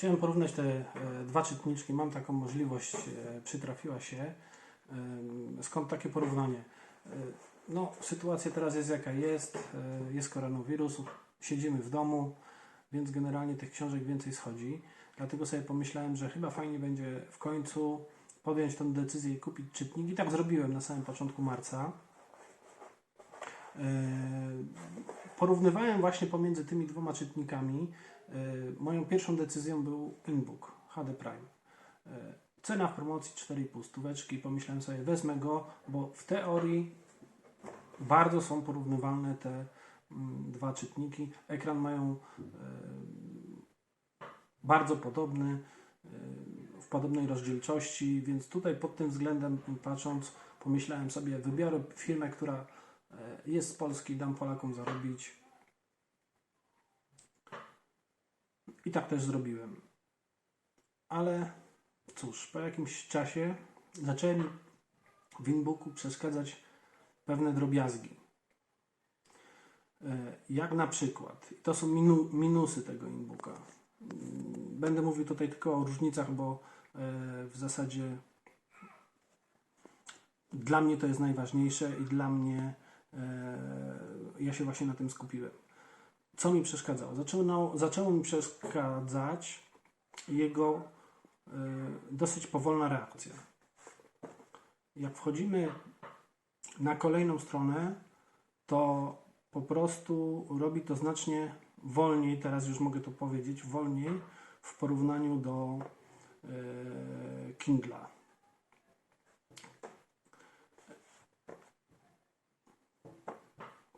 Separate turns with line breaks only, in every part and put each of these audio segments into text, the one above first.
Chciałem porównać te e, dwa czytniczki. Mam taką możliwość, e, przytrafiła się. Skąd takie porównanie? E, No, sytuacja teraz jest jaka jest. Jest koronawirus, siedzimy w domu, więc generalnie tych książek więcej schodzi. Dlatego sobie pomyślałem, że chyba fajnie będzie w końcu podjąć tę decyzję i kupić czytnik. I tak zrobiłem na samym początku marca. Porównywałem właśnie pomiędzy tymi dwoma czytnikami. E, Moją pierwszą decyzją był InBook HD Prime. E, Cena w promocji 4,5 stóweczki. Pomyślałem sobie, wezmę go, bo w teorii bardzo są porównywalne te mm, dwa czytniki. Ekran mają e, bardzo podobny, w podobnej rozdzielczości, więc tutaj pod tym względem patrząc, pomyślałem sobie, wybiorę firmę, która jest z Polski, dam Polakom zarobić. I tak też zrobiłem. Ale cóż, po jakimś czasie zaczęli w InBooku przeszkadzać pewne drobiazgi. E, Jak na przykład, to są minu, minusy tego InBooka. Będę mówił tutaj tylko o różnicach, bo e, w zasadzie dla mnie to jest najważniejsze i dla mnie e, ja się właśnie na tym skupiłem. Co mi przeszkadzało? Zaczęło, zaczęło mi przeszkadzać jego e, dosyć powolna reakcja. Jak wchodzimy na kolejną stronę, to po prostu robi to znacznie wolniej, teraz już mogę to powiedzieć, wolniej w porównaniu do e, Kindla.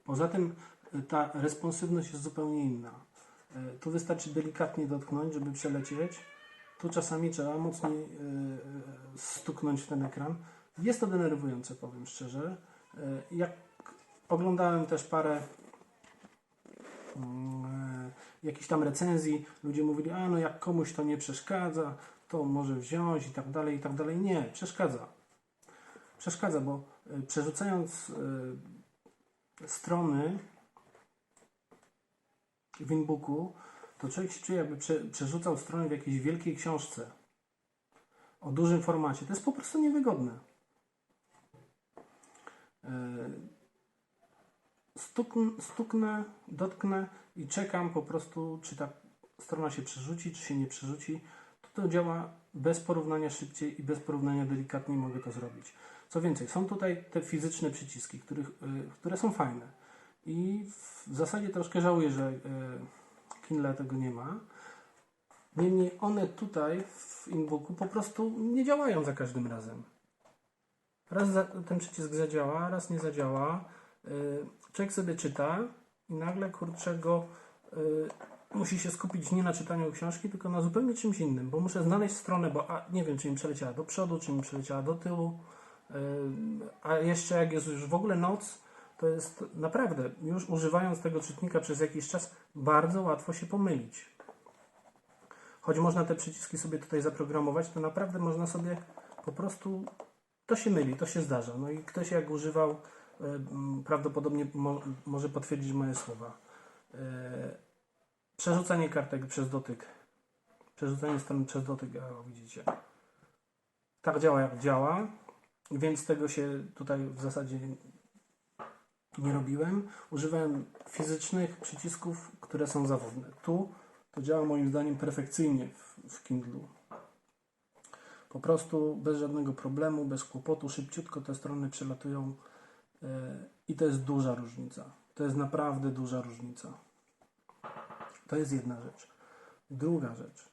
Poza tym ta responsywność jest zupełnie inna. E, Tu wystarczy delikatnie dotknąć, żeby przelecieć. Tu czasami trzeba mocniej e, e, stuknąć w ten ekran. Jest to denerwujące, powiem szczerze. Jak oglądałem też parę mm, jakichś tam recenzji, ludzie mówili, a no jak komuś to nie przeszkadza, to może wziąć i tak dalej, i tak dalej. Nie, przeszkadza. Przeszkadza, bo przerzucając strony w InBooku, to człowiek się czuje, jakby prze, przerzucał strony w jakiejś wielkiej książce o dużym formacie. To jest po prostu niewygodne. E, Stukn, stuknę, dotknę i czekam po prostu, czy ta strona się przerzuci, czy się nie przerzuci. To, to działa bez porównania szybciej i bez porównania delikatniej mogę to zrobić. Co więcej, są tutaj te fizyczne przyciski, których, y, które są fajne. I w zasadzie troszkę żałuję, że y, Kindle tego nie ma. Niemniej one tutaj w InBooku po prostu nie działają za każdym razem. Raz ten przycisk zadziała, raz nie zadziała. Y, Człowiek sobie czyta i nagle kurczę go y, musi się skupić nie na czytaniu książki, tylko na zupełnie czymś innym, bo muszę znaleźć stronę, bo a, nie wiem, czy mi przeleciała do przodu, czy mi przeleciała do tyłu. A jeszcze jak jest już w ogóle noc, to jest naprawdę, już używając tego czytnika przez jakiś czas, bardzo łatwo się pomylić. Choć można te przyciski sobie tutaj zaprogramować, to naprawdę można sobie po prostu to się myli, to się zdarza. No i ktoś jak używał, e, prawdopodobnie mo, może potwierdzić moje słowa. E, Przerzucanie kartek przez dotyk. Przerzucanie stron przez dotyk, o, widzicie. Tak działa jak działa, więc tego się tutaj w zasadzie nie robiłem. Używałem fizycznych przycisków, które są zawodne. Tu to działa moim zdaniem perfekcyjnie w, w Kindlu. Po prostu bez żadnego problemu, bez kłopotu, szybciutko te strony przelatują e, i to jest duża różnica. To jest naprawdę duża różnica. To jest jedna rzecz. Druga rzecz,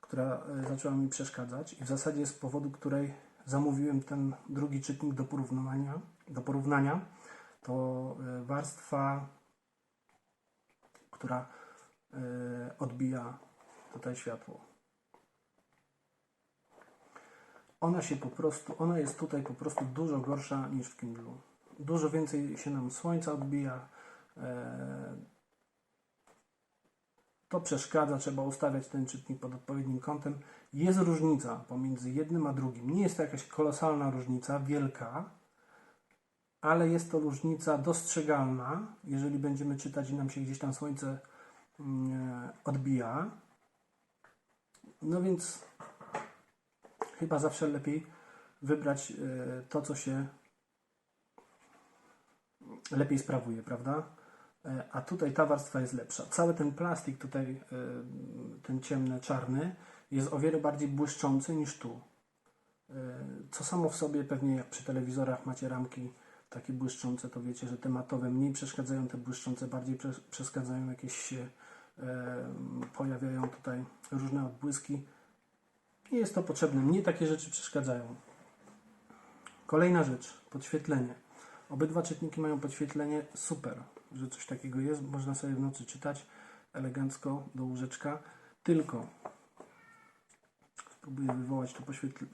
która e, zaczęła mi przeszkadzać i w zasadzie z powodu której zamówiłem ten drugi czytnik do porównania, do porównania to e, warstwa, która e, odbija tutaj światło. Ona się po prostu, ona jest tutaj po prostu dużo gorsza niż w Kindlu. Dużo więcej się nam słońca odbija. E, To przeszkadza, trzeba ustawiać ten czytnik pod odpowiednim kątem. Jest różnica pomiędzy jednym a drugim. Nie jest to jakaś kolosalna różnica, wielka, ale jest to różnica dostrzegalna, jeżeli będziemy czytać i nam się gdzieś tam słońce mm, odbija. No więc chyba zawsze lepiej wybrać e, to, co się lepiej sprawuje, prawda? E, A tutaj ta warstwa jest lepsza. Cały ten plastik tutaj, e, ten ciemny, czarny, jest o wiele bardziej błyszczący niż tu. E, Co samo w sobie pewnie jak przy telewizorach macie ramki takie błyszczące, to wiecie, że te matowe mniej przeszkadzają, te błyszczące bardziej przes- przeszkadzają, jakieś się e, pojawiają tutaj różne odbłyski. Nie jest to potrzebne, mnie takie rzeczy przeszkadzają. Kolejna rzecz, podświetlenie. Obydwa czytniki mają podświetlenie, super, że coś takiego jest, można sobie w nocy czytać elegancko do łóżeczka, tylko spróbuję wywołać to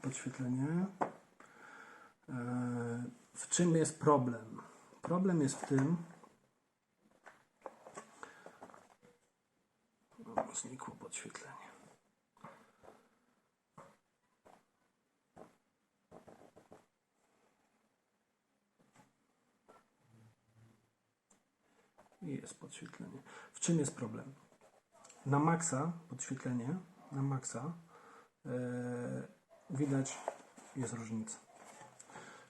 podświetlenie. W czym jest problem? Problem jest w tym, znikło podświetlenie. Jest podświetlenie. W czym jest problem? Na maksa podświetlenie, na maksa e, widać jest różnica.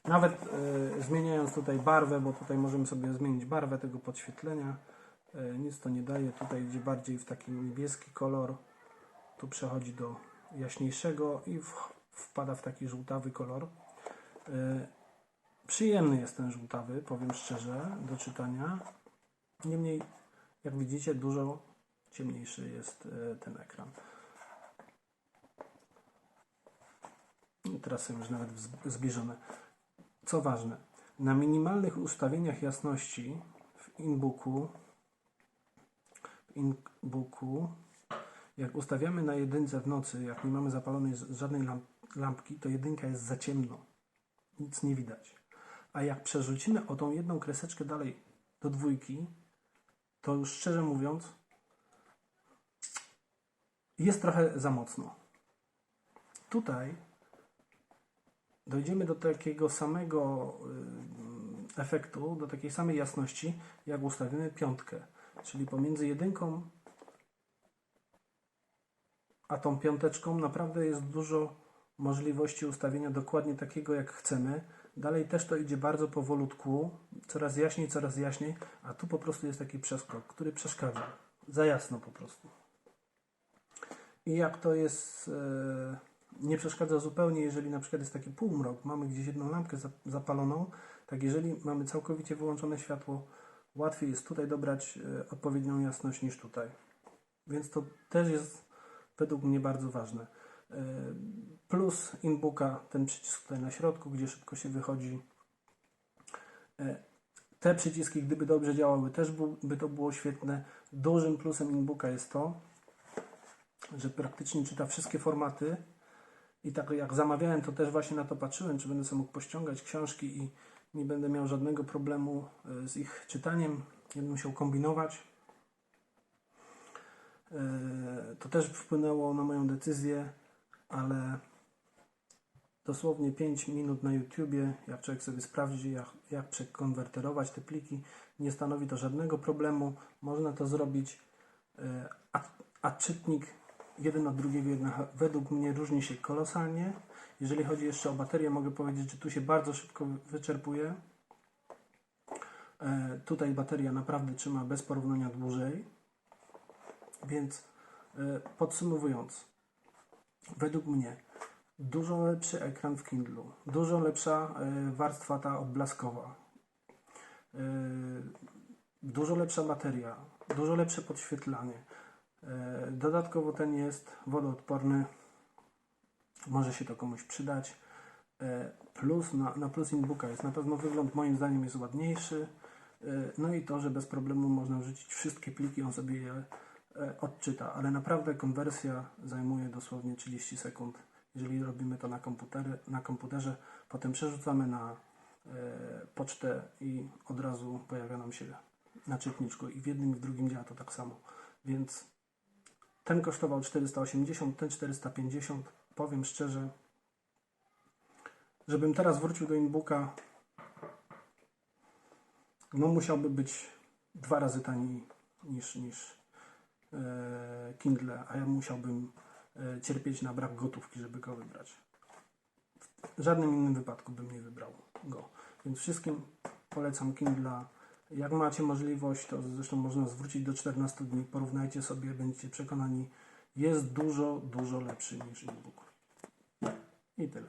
Nawet e, zmieniając tutaj barwę, bo tutaj możemy sobie zmienić barwę tego podświetlenia, e, nic to nie daje. Tutaj idzie bardziej w taki niebieski kolor, tu przechodzi do jaśniejszego i w, wpada w taki żółtawy kolor. E, przyjemny jest ten żółtawy, powiem szczerze, do czytania. Niemniej, jak widzicie, dużo ciemniejszy jest ten ekran. I teraz są już nawet zbliżone. Co ważne, na minimalnych ustawieniach jasności w InBooku, w InBooku, jak ustawiamy na jedynce w nocy, jak nie mamy zapalonej żadnej lamp, lampki, to jedynka jest za ciemno. Nic nie widać. A jak przerzucimy o tą jedną kreseczkę dalej do dwójki, to już szczerze mówiąc, jest trochę za mocno. Tutaj dojdziemy do takiego samego y, efektu, do takiej samej jasności, jak ustawimy piątkę. Czyli pomiędzy jedynką a tą piąteczką naprawdę jest dużo możliwości ustawienia dokładnie takiego, jak chcemy. Dalej też to idzie bardzo powolutku, coraz jaśniej, coraz jaśniej, a tu po prostu jest taki przeskok, który przeszkadza. Za jasno po prostu. I jak to jest, e, nie przeszkadza zupełnie, jeżeli na przykład jest taki półmrok, mamy gdzieś jedną lampkę za- zapaloną, tak jeżeli mamy całkowicie wyłączone światło, łatwiej jest tutaj dobrać e, odpowiednią jasność niż tutaj. Więc to też jest według mnie bardzo ważne. E, Plus InBooka, ten przycisk tutaj na środku, gdzie szybko się wychodzi. E, Te przyciski, gdyby dobrze działały, też by to było świetne. Dużym plusem InBooka jest to, że praktycznie czyta wszystkie formaty. I tak jak zamawiałem, to też właśnie na to patrzyłem, czy będę sobie mógł pościągać książki i nie będę miał żadnego problemu e, z ich czytaniem. Nie będę musiał kombinować. E, To też wpłynęło na moją decyzję, ale dosłownie 5 minut na YouTubie, jak człowiek sobie sprawdzi, jak, jak przekonwerterować te pliki, nie stanowi to żadnego problemu. Można to zrobić, e, a, a czytnik jeden od drugiego jednak według mnie różni się kolosalnie. Jeżeli chodzi jeszcze o baterię, mogę powiedzieć, że tu się bardzo szybko wyczerpuje. E, Tutaj bateria naprawdę trzyma bez porównania dłużej. Więc e, podsumowując, według mnie dużo lepszy ekran w Kindlu, dużo lepsza e, warstwa ta odblaskowa, dużo lepsza bateria, dużo lepsze podświetlanie. E, Dodatkowo ten jest wodoodporny, może się to komuś przydać. E, Plus na, na plus InBooka jest na pewno wygląd moim zdaniem jest ładniejszy. E, No i to, że bez problemu można wrzucić wszystkie pliki, on sobie je odczyta, ale naprawdę konwersja zajmuje dosłownie 30 sekund. Jeżeli robimy to na, komputery, na komputerze, potem przerzucamy na pocztę i od razu pojawia nam się na czytniczku i w jednym i w drugim działa to tak samo. Więc ten kosztował 480, ten 450. Powiem szczerze, żebym teraz wrócił do InBooka, no musiałby być dwa razy taniej niż, niż e, Kindle, a ja musiałbym e, cierpieć na brak gotówki, żeby go wybrać. W żadnym innym wypadku bym nie wybrał go. Więc wszystkim polecam Kindle. Jak macie możliwość, to zresztą można zwrócić do 14 dni, porównajcie sobie, będziecie przekonani, jest dużo, dużo lepszy niż e-book. I tyle.